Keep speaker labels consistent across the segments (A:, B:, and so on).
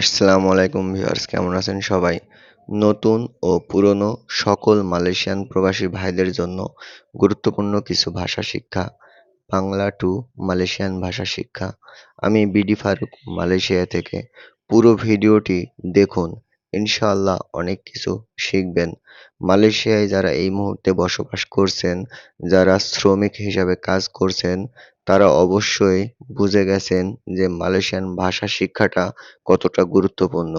A: আসসালামু আলাইকুম ভিউয়ার্স, কেমন আছেন সবাই? নতুন ও পুরনো সকল মালয়েশিয়ান প্রবাসী ভাইদের জন্য গুরুত্বপূর্ণ কিছু ভাষা শিক্ষা, বাংলা টু মালয়েশিয়ান ভাষা শিক্ষা। আমি বিডি ফারুক, মালয়েশিয়া থেকে পুরো ভিডিওটি দেখুন। ইনশাআল্লাহ অনেক কিছু শিখবেন। মালয়েশিয়ায় যারা এই মুহূর্তে বসবাস করছেন, যারা শ্রমিক হিসাবে কাজ করছেন, তারা অবশ্যই বুঝে গেছেন যে মালয়েশিয়ান ভাষা শিক্ষাটা কতটা গুরুত্বপূর্ণ।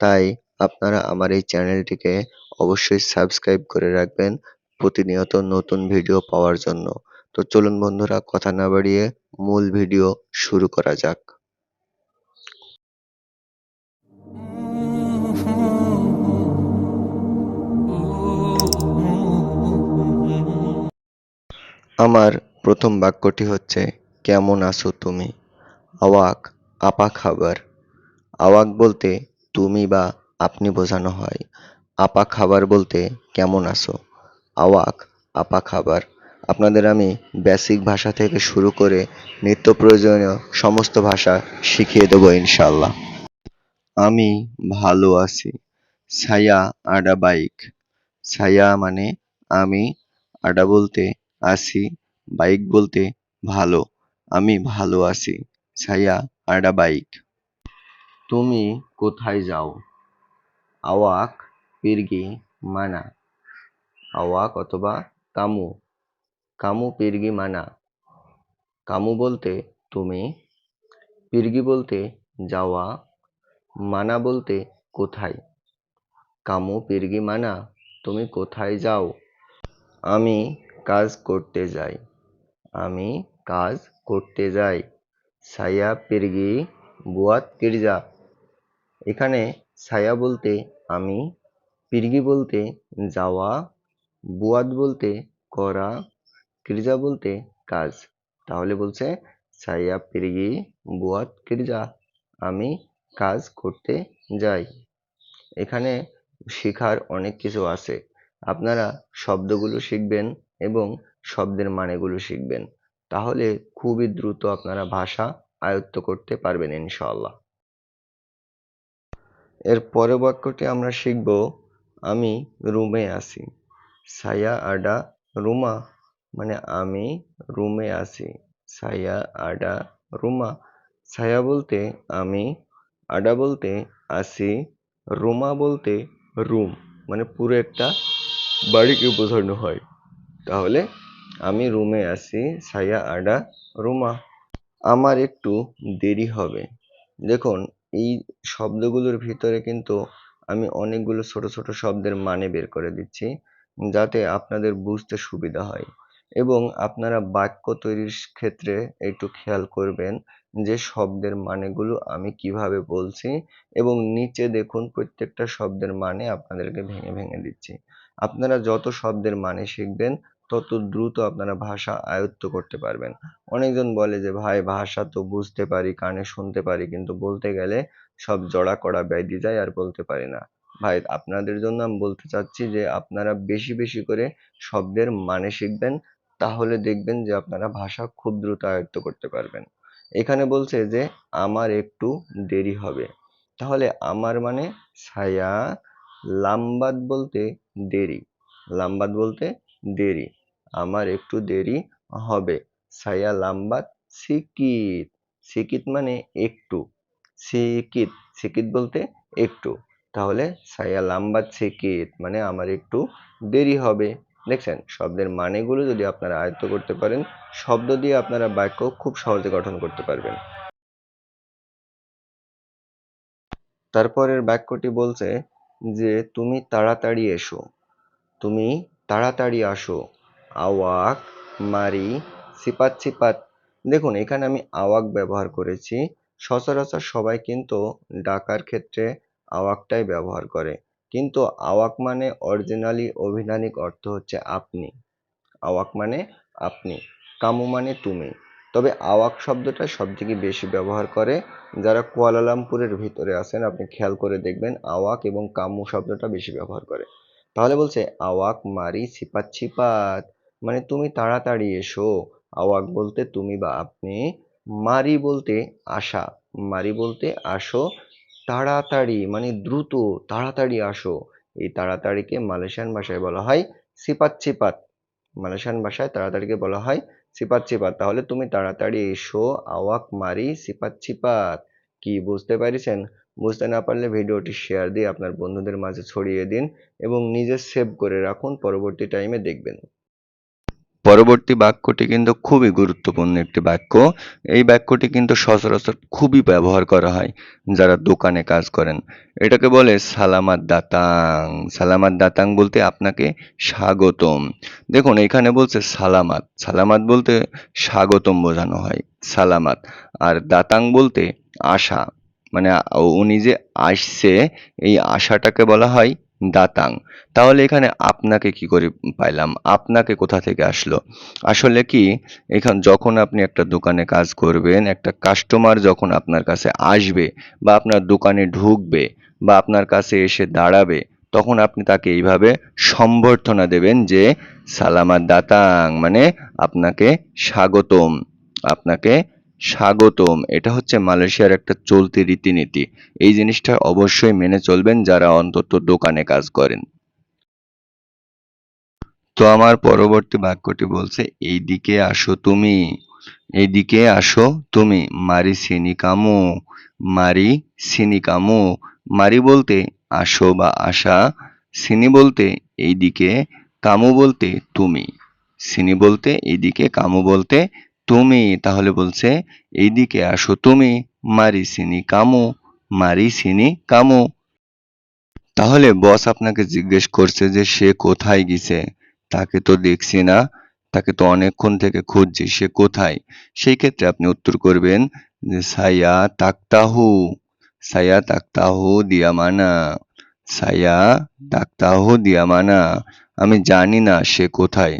A: তাই আপনারা আমার এই চ্যানেলটিকে অবশ্যই সাবস্ক্রাইব করে রাখবেন প্রতিনিয়ত নতুন ভিডিও পাওয়ার জন্য। তো চলুন বন্ধুরা, কথা না বাড়িয়ে মূল ভিডিও শুরু করা যাক। আমার প্রথম বাক্যটি হচ্ছে, কেমন আছো তুমি? আওয়াক, আপা খাবার। আওয়াক বলতে, তুমি বা আপনি বোঝানো হয়। আপা খাবার বলতে, কেমন আছো? আওয়াক, আপা খাবার। আপনাদের আমি বেসিক ভাষা থেকে শুরু করে নিত্য প্রয়োজনীয় সমস্ত ভাষা শিখিয়ে দেবো ইনশাল্লাহ আমি ভালো আছি। ছায়া আডা বাইক। ছায়া মানে আমি, আডা বলতে আছি বাইক বলতে ভালো, আমি ভালো আছি, ছায়া আডা বাইক তুমি কোথায় যাও? আওয়াক, পিরগি, মানা। আওয়াক অথবা কামু। কামু, পিরগি, মানা। কামু বলতে তুমি। পিরগি বলতে যাওয়া। মানা বলতে কোথায়? কামু, পিরগি, মানা, তুমি কোথায় যাও? আমি কাজ করতে যাই। আমি কাজ করতে যাই। সায়া পিরগি, বুয়াত কিরজা এখানে সায়া বলতে আমি, পিরগি বলতে যাওয়া বুয়াদ বলতে করা কিরজা বলতে কাজ। তাহলে বলছে, ছায়া পিরগি, বুয়াত কিরজা আমি কাজ করতে যাই। এখানে শেখার অনেক কিছু আছে। আপনারা শব্দগুলো শিখবেন এবং শব্দের মানেগুলো শিখবেন। তাহলে খুবই দ্রুত আপনারা ভাষা আয়ত্ত করতে পারবেন ইনশাআল্লাহ। এর পরের বাক্যটি আমরা শিখব, আমি রুমে আছি। সায়া আডা রুমা মানে আমি রুমে আছি। সায়া আডা রুমা। ছায়া বলতে, আমি আডা বলতে আসি রুমা বলতে রুম। মানে পুরো একটা বাড়িকে বোঝানো হয়। তাহলে আমি রুমে আছি ছায়া আডা, রুমা। আমার একটু দেরি হবে। দেখুন, এই শব্দগুলোর ভিতরে কিন্তু আমি অনেকগুলো ছোট ছোট শব্দের মানে বের করে দিচ্ছি, যাতে আপনাদের বুঝতে সুবিধা হয়। এবং আপনারা বাক্য তৈরির ক্ষেত্রে একটু খেয়াল করবেন যে শব্দের মানেগুলো আমি কীভাবে বলছি এবং নিচে দেখুন প্রত্যেকটা শব্দের মানে আপনাদেরকে ভেঙে ভেঙে দিচ্ছি। আপনারা যত শব্দের মানে শিখবেন, তত দ্রুত আপনারা ভাষা আয়ত্ত করতে পারবেন। অনেকজন বলে যে, ভাই, ভাষা তো বুঝতে পারি, কানে শুনতে পারি, কিন্তু বলতে গেলে সব জড়া করা ব্যাধি যায় আর বলতে পারি না। ভাই, আপনাদের জন্য আমি বলতে চাচ্ছি যে, আপনারা বেশি বেশি করে শব্দের মানে শিখবেন, তাহলে দেখবেন যে, আপনারা ভাষা খুব দ্রুত আয়ত্ত করতে পারবেন। এখানে বলছে যে, আমার একটু দেরি হবে। তাহলে আমার মানে ছায়া লাম্বাদ বলতে দেরি। লাম্বাদ বলতে দেরি। আমার একটু দেরি হবে। ছায়া লাম্বাদ, সিকিত। সিকিত মানে একটু। সিকিত সিকিত বলতে একটু। তাহলে ছায়া লাম্বাদ, সিকিত মানে আমার একটু দেরি হবে। দেখছেন? শব্দের মানেগুলো যদি আপনারা আয়ত্ত করতে পারেন, শব্দ দিয়ে আপনারা বাক্য খুব সহজে গঠন করতে পারবেন। তারপরের বাক্যটি বলছে যে তুমি তাড়াতাড়ি এসো। তুমি তাড়াতাড়ি আসো। আওয়াক, মারি, সিপাত সিপাত। দেখুন, এখানে আমি আওয়াক ব্যবহার করেছি। সচরাচর সবাই কিন্তু ডাকার ক্ষেত্রে আওয়াকটাই ব্যবহার করে। কিন্তু আওয়াক মানে অরিজিনালি অভিধানিক অর্থ হচ্ছে আপনি। আওয়াক মানে আপনি। কামু মানে তুমি। তবে আওয়াক শব্দটা সব থেকে বেশি ব্যবহার করে। যারা কুয়ালালামপুরের ভিতরে আছেন, আপনি খেয়াল করে দেখবেন আওয়াক এবং কামু শব্দটা বেশি ব্যবহার করে। তাহলে বলছে, আওয়াক মারি ছিপাত ছিপাত মানে তুমি তাড়াতাড়ি এসো। আওয়াক বলতে তুমি বা আপনি, মারি বলতে আসা মারি বলতে আসো, তাড়াতাড়ি মানে দ্রুত, তাড়াতাড়ি আসো। এই তাড়াতাড়িকে মালয়েশিয়ান ভাষায় বলা হয় সিপাত চিপাত মালয়েশিয়ান ভাষায় তাড়াতাড়িকে বলা হয় সিপাত চিপাত তাহলে তুমি তাড়াতাড়ি এসো, আওয়াক মারি, সিপাত চিপাত কি, বুঝতে পারিছেন? বুঝতে না পারলে ভিডিওটি শেয়ার দিয়ে আপনার বন্ধুদের মাঝে ছড়িয়ে দিন এবং নিজে সেভ করে রাখুন। পরবর্তী টাইমে দেখবেন। পরবর্তী বাক্যটি কিন্তু খুবই গুরুত্বপূর্ণ একটি বাক্য। এই বাক্যটি কিন্তু সচরাচর খুবই ব্যবহার করা হয় যারা দোকানে কাজ করেন। এটাকে বলে সালামাত দাতাং। সালামাত দাতাং বলতে আপনাকে স্বাগতম। দেখুন, এখানে বলছে সালামাত। সালামাত বলতে স্বাগতম বোঝানো হয়, সালামাত। আর দাতাং বলতে আশা। মানে উনি যে আসছে, এই আশাটাকে বলা হয় দাতাং। তাহলে এখানে আপনাকে কি করে পাইলাম? আপনাকে কোথা থেকে আসলো? আসলে কি, এখান যখন আপনি একটা দোকানে কাজ করবেন, একটা কাস্টমার যখন আপনার কাছে আসবে বা আপনার দোকানে ঢুকবে বা আপনার কাছে এসে দাঁড়াবে, তখন আপনি তাকে এইভাবে সম্বর্ধনা দেবেন যে, সালামাত দাতাং মানে আপনাকে স্বাগতম, আপনাকে স্বাগতম। এটা হচ্ছে মালয়েশিয়ার একটা চলতি রীতিনীতি। এই জিনিসটা অবশ্যই মেনে চলবেন যারা অন্তত দোকানে কাজ করেন। তো আমার পরবর্তী বাক্যটি বলছে, এইদিকে আসো তুমি, এইদিকে আসো তুমি, মারি সিনি কামু, মারি সিনি কামু, মারি বলতে আসো বা আসা, সিনি বলতে এইদিকে, কামু বলতে তুমি, সিনি বলতে এইদিকে, কামু বলতে তুমি তাহলে বলছে, এইদিকে আসো তুমি মারি সিনি কামু মারি সিনি কামু। তাহলে বস আপনাকে জিজ্ঞেস করছে যে সে কোথায় গেছে। তাকে তো দেখছি না, তাকে তো অনেকক্ষণ থেকে খুঁজছি, সে কোথায়? সেই ক্ষেত্রে আপনি উত্তর করবেন যে, সায়া তাক্তাহু সায়া তাক্তাহু দিয়ামানা, সায়া তাক্তাহু দিয়ামানা, আমি জানি না সে কোথায়।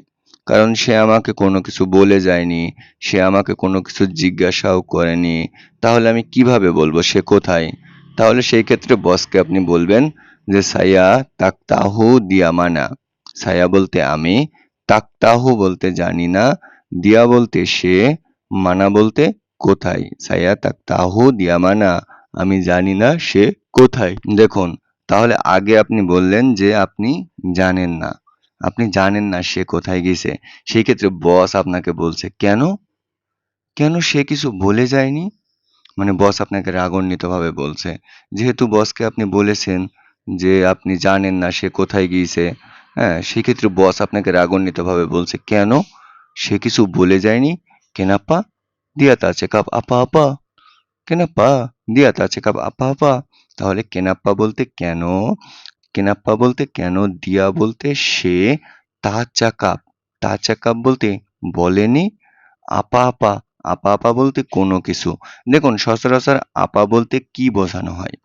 A: কারণ সে আমাকে কোনো কিছু বলে যায়নি, সে আমাকে কোনো কিছু জিজ্ঞাসাও করেনি। তাহলে আমি কীভাবে বলব সে কোথায়? তাহলে সেই ক্ষেত্রে বসকে আপনি বলবেন যে সায়া তাক্তাহু দিয়ামানা। সায়া বলতে, আমি তাক্তাহু বলতে জানি না, দিয়া বলতে সে, মানা বলতে কোথায়? সায়া তাক্তাহু দিয়া মানা আমি জানি না সে কোথায়। দেখুন, তাহলে আগে আপনি বললেন যে, আপনি জানেন না। আপনি জানেন না সে কোথায় গেছে সেই ক্ষেত্রে বস আপনাকে বলছে, কেন? কেন সে কিছু বলে যায়নি? মানে বস আপনাকে রাগান্বিতভাবে বলছে। যেহেতু বসকে আপনি বলেছেন যে আপনি জানেন না সে কোথায় গিয়েছে হ্যাঁ সেক্ষেত্রে বস আপনাকে রাগান্বিতভাবে বলছে, কেন? সে কিছু বলে যায়নি? কেনাপ্পা দিয়াতা চেকআপ আপা আপা। কেনাপ্পা দিয়াতা চেকআপ আপা আপা। তাহলে কেনাপ্পা বলতে কেন? কেনাপ্পা বলতে কেন দিয়া বলতে সে তা চাকাপ তা চাকাপ বলতে বলেনি। আপা আপা আপা আপা বলতে কোনো কিছু। দেখুন সচরাচর আপা বলতে কি বোঝানো হয়?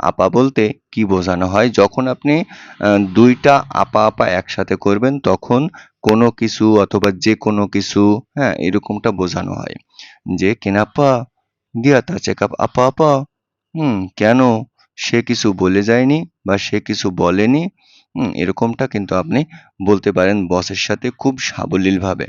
A: আপা বলতে কি বোঝানো হয়? যখন আপনি দুইটা আপা আপা একসাথে করবেন তখন কোনো কিছু অথবা যে কোনো কিছু হ্যাঁ এরকমটা বোঝানো হয়। যে কেনাপ্পা দিয়া তা চেকআপ আপা আপা হুম কেন সে কিছু বলে যায়নি বা সে কিছু বলেনি এরকমটা কিন্তু আপনি বলতে পারেন বসের সাথে খুব সাবলীলভাবে।